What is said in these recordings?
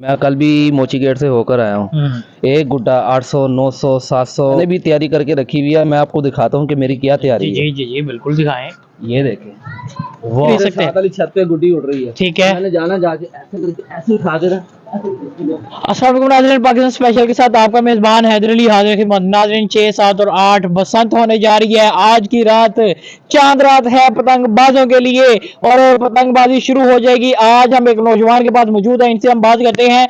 میں کل بھی موچی گیٹ سے ہو کر آیا ہوں۔ ایک گڈا آٹھ سو نو سو سات سو نے بھی تیاری کر کے رکھی ہوئی ہے۔ میں آپ کو دکھاتا ہوں کہ میری کیا تیاری جی، ہے۔ جی جی جی بالکل دکھائیں۔ یہ دیکھیں۔ وہ چھت پہ گڈی اڑ رہی ہے۔ ٹھیک ہے۔ میں نے جانا جا کے ایسے ایسے کھا کے رہا السلام علیکم ناظرین پاکستان اسپیشل کے ساتھ آپ کا میزبان حیدر علی حاضر خدمت ناظرین چھ سات اور آٹھ بسنت ہونے جا رہی ہے۔ آج کی رات چاند رات ہے پتنگ بازوں کے لیے اور پتنگ بازی شروع ہو جائے گی۔ آج ہم ایک نوجوان کے پاس موجود ہیں ان سے ہم بات کرتے ہیں۔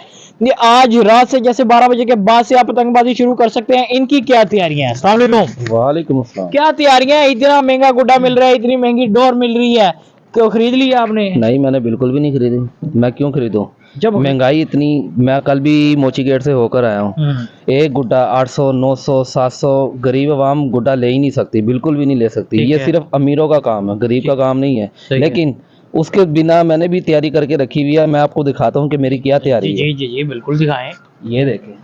آج رات سے جیسے بارہ بجے کے بعد سے آپ پتنگ بازی شروع کر سکتے ہیں۔ ان کی کیا تیاریاں ہیں؟ السلام علیکم۔ وعلیکم السلام۔ کیا تیاریاں ہیں؟ اتنا مہنگا گڈا مل رہا ہے اتنی مہنگی ڈور مل رہی ہے۔ تو خرید لی آپ نے؟ نہیں میں نے بالکل بھی نہیں خریدی۔ میں کیوں خریدوں؟ جب مہنگائی اتنی میں کل بھی موچی گیٹ سے ہو کر آیا ہوں۔ ایک گڈا آٹھ سو نو سو سات سو غریب عوام گڈا لے ہی نہیں سکتی بالکل بھی نہیں لے سکتی۔ یہ صرف امیروں کا کام ہے غریب کا کام نہیں ہے۔ لیکن اس کے بنا میں نے بھی تیاری کر کے رکھی ہوئی ہے میں آپ کو دکھاتا ہوں کہ میری کیا جی، تیاری جی، ہے۔ جی جی جی بالکل دکھائیں۔ یہ دیکھیں۔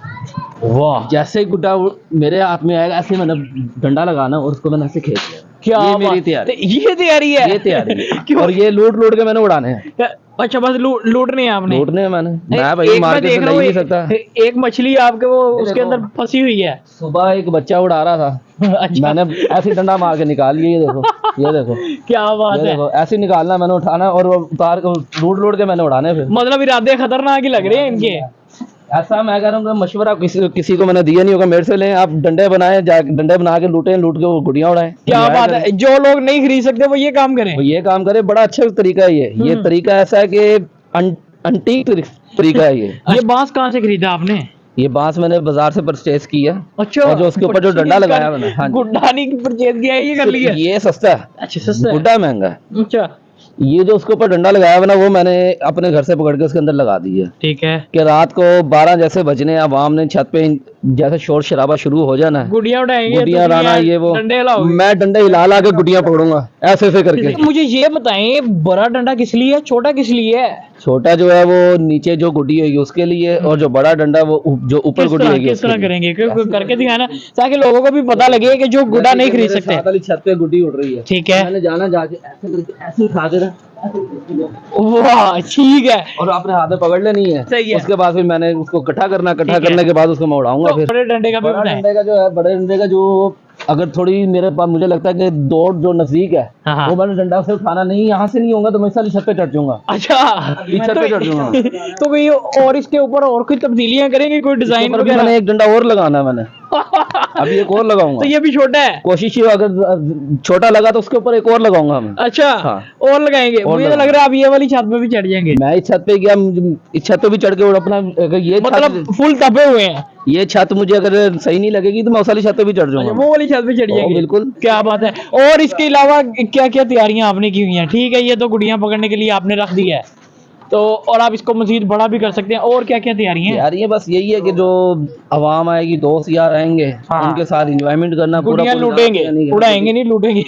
واہ۔ جیسے گڈا میرے ہاتھ میں آئے گا ایسے میں نے ڈنڈا لگانا اور اس کو میں نے ایسے کھینچ لیا۔ کیا یہ میری تیاری۔ یہ تیاری ہے۔ یہ تیاری اور یہ لوٹ لوٹ کے میں نے اڑانے ہیں۔ اچھا بس لوٹنے ہیں آپ نے۔ لوٹنے ہیں میں نے۔ میں بھائی کے سے نہیں سکتا۔ ایک مچھلی آپ کے وہ اس کے اندر پھنسی ہوئی ہے۔ صبح ایک بچہ اڑا رہا تھا۔ اچھا۔ میں نے ایسے ڈنڈا مار کے نکال لیا یہ دیکھو یہ دیکھو۔ کیا بات ہے۔ ایسے نکالنا میں نے اٹھانا اور وہ اتار لوٹ لوٹ کے میں نے اڑانے پھر۔ مطلب ارادے خطرناک ہی لگ رہے ہیں ان کے۔ ایسا میں کہہ رہا ہوں مشورہ کسی کو میں نے دیا نہیں ہوگا میرے سے لیں آپ ڈنڈے بنائیں ڈنڈے بنا کے لوٹیں لوٹ کے وہ گڑیاں اڑائیں۔ کیا بات ہے؟ جو لوگ نہیں خرید سکتے وہ یہ کام کریں۔ یہ کام کریں بڑا اچھا طریقہ ہے یہ۔ یہ طریقہ ایسا ہے کہ انٹیک طریقہ ہے یہ۔ یہ بانس کہاں سے خریدا آپ نے؟ یہ بانس میں نے بازار سے پرچیز کیا۔ اچھا۔ جو اس کے اوپر جو ڈنڈا لگایا میں ہاں نے جی۔ گڈا نہیں پرچیز کیا یہ کر لیا یہ سستا ہے۔ اچھا سستا ہے۔ گڈا مہنگا ہے۔ اچھا۔ یہ جو اس کے اوپر ڈنڈا لگایا ہوا نا وہ میں نے اپنے گھر سے پکڑ کے اس کے اندر لگا دی ہے۔ ٹھیک ہے۔ کہ رات کو بارہ جیسے بجنے عوام نے چھت پہ جیسے شور شرابہ شروع ہو جانا گڈیاں اٹھائیں گے گڑیاں رانا یہ وہ۔ میں ڈنڈے ہلا لا کے گڈیاں پکڑوں گا۔ ایسے ایسے کر کے۔ مجھے یہ بتائیں بڑا ڈنڈا کس لیے ہے؟ چھوٹا کس لیے ہے؟ چھوٹا جو ہے وہ نیچے جو گڈی ہوگی اس کے لیے اور جو بڑا ڈنڈا وہ جو اوپر گڈی ہوگی کس طرح کریں گے؟ کر کے دکھانا۔ تاکہ لوگوں کو بھی پتہ لگے کہ جو گڈا نہیں خرید سکتے۔ چھت پہ گڈی اڑ رہی ہے۔ ٹھیک ہے۔ جانا جا کے ایسے کھا کے ٹھیک ہے۔ اور آپ نے ہاتھ میں پکڑ لینی ہے۔ صحیح ہے۔ اس کے بعد پھر میں نے اس کو کٹھا کرنا کٹھا کرنے کے بعد اس کو میں اڑاؤں گا پھر۔ بڑے ڈنڈے کا بھی ڈنڈے کا جو ہے بڑے ڈنڈے کا جو اگر تھوڑی میرے پاس مجھے لگتا ہے کہ دوڑ جو نزدیک ہے ہاں، ہاں۔ وہ میں نے ڈنڈا سے اٹھانا نہیں یہاں سے نہیں ہوگا تو میں چھت پہ چڑھ جاؤں گا۔ اچھا۔ چھت پہ چڑھ جاؤں گا۔ تو بھائی اور اس کے اوپر اور کوئی تبدیلیاں کریں گے کوئی ڈیزائن میں نے ایک ڈنڈا اور لگانا ہے میں نے۔ ابھی ایک اور لگاؤں گا۔ تو یہ بھی چھوٹا ہے۔ کوشش یہ اگر چھوٹا لگا تو اس کے اوپر ایک اور لگاؤں گا ہم۔ اچھا ہاں۔ اور لگائیں گے۔ مجھے تو لگ رہا ہے آپ یہ والی چھت پہ بھی چڑھ جائیں گے۔ میں اس چھت پہ گیا اس چھت پہ بھی چڑھ کے اور اپنا یہ مطلب فل تپے ہوئے ہیں۔ یہ چھت مجھے اگر صحیح نہیں لگے گی تو میں اس والی چھت پہ بھی چڑھ جاؤں گا۔ وہ والی چھت پہ چڑھ جائیں ہاں، گے بالکل۔ کیا بات ہے۔ اور اس کے علاوہ کیا کیا تیاریاں آپ نے کی ہوئی ہیں؟ ٹھیک ہے یہ تو گڑیاں پکڑنے کے لیے آپ نے رکھ دیا ہے۔ تو اور آپ اس کو مزید بڑا بھی کر سکتے ہیں۔ اور کیا کیا تیاری ہیں؟ تیاری بس یہی ہے کہ جو عوام آئے گی دوست یار آئیں گے ہاں۔ ان کے ساتھ انجوائمنٹ کرنا پورا لوٹیں گے۔ اڑائیں گے نہیں لوٹیں گے۔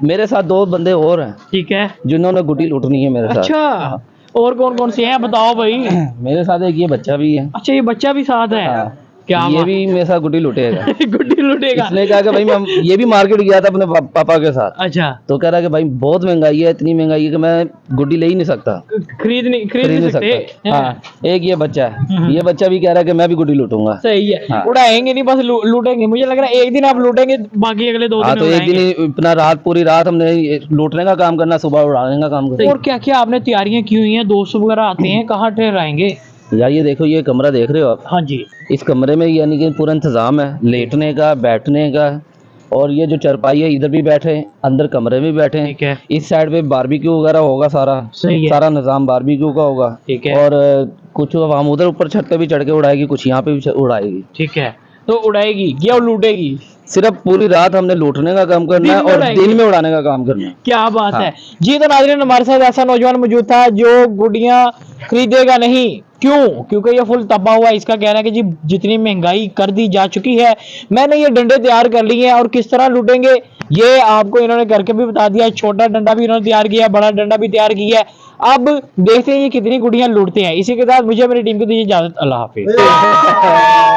میرے ساتھ دو بندے اور ہیں ٹھیک ہے۔ جنہوں نے گٹی لوٹنی ہے میرے ساتھ۔ اچھا۔ اور کون کون سے ہیں؟ بتاؤ بھائی۔ میرے ساتھ ایک یہ بچہ بھی ہے۔ اچھا یہ بچہ بھی ساتھ ہے۔ ہاں۔ یہ بھی میرے ساتھ گڈی لوٹے گا۔ گڈی لوٹے گا۔ اس نے کہا کہ بھائی میں یہ بھی مارکیٹ گیا تھا اپنے پاپا کے ساتھ۔ اچھا۔ تو کہہ رہا کہ بھائی بہت مہنگائی ہے اتنی مہنگائی ہے کہ میں گڈی لے ہی نہیں سکتا۔ خرید نہیں خرید نہیں سکتا۔ ہاں، ہاں۔ ایک یہ بچہ ہے۔ ہاں۔ یہ بچہ بھی کہہ رہا ہے کہ میں بھی گڈی لوٹوں گا۔ صحیح ہے۔ اڑائیں گے نہیں بس لوٹیں گے۔ مجھے لگ رہا ہے ایک دن آپ لوٹیں گے باقی اگلے دو دن تو ایک دن اپنا رات پوری رات ہم نے لوٹنے کا کام کرنا صبح اڑانے کا کام کرنا۔ اور کیا کیا آپ نے تیاریاں کی ہوئی ہیں؟ دوست وغیرہ آتے ہیں کہاں ٹھہرائیں گے؟ یا یہ دیکھو یہ کمرہ دیکھ رہے ہو آپ؟ ہاں جی۔ اس کمرے میں یعنی کہ پورا انتظام ہے لیٹنے کا بیٹھنے کا۔ اور یہ جو چرپائی ہے ادھر بھی بیٹھے اندر کمرے میں بیٹھے۔ اس سائڈ پہ باربیکیو وغیرہ ہوگا سارا۔ سارا نظام باربیکیو کا ہوگا۔ اور کچھ عوام ادھر اوپر چھت پہ بھی چڑھ کے اڑائے گی کچھ یہاں پہ بھی اڑائے گی۔ ٹھیک ہے۔ تو اڑائے گی یا لوٹے گی صرف پوری رات ہم نے لوٹنے کا کام کرنا ہے اور دن میں اڑانے کا کام کرنا ہے۔ کیا بات ہاں۔ ہے۔ جی تو ناظرین ہمارے ساتھ ایسا نوجوان موجود تھا جو گڑیاں خریدے گا نہیں۔ کیوں؟ کیونکہ یہ فل تباہ ہوا۔ اس کا کہنا ہے کہ جی جتنی مہنگائی کر دی جا چکی ہے۔ میں نے یہ ڈنڈے تیار کر لیے ہیں اور کس طرح لوٹیں گے؟ یہ آپ کو انہوں نے کر کے بھی بتا دیا۔ چھوٹا ڈنڈا بھی انہوں نے تیار کیا بڑا ڈنڈا بھی تیار کیا۔ ہے اب دیکھتے ہیں یہ کتنی گڑیاں لوٹتے ہیں۔ اسی کے ساتھ مجھے میری ٹیم کو دیجیے اجازت۔ اللہ حافظ۔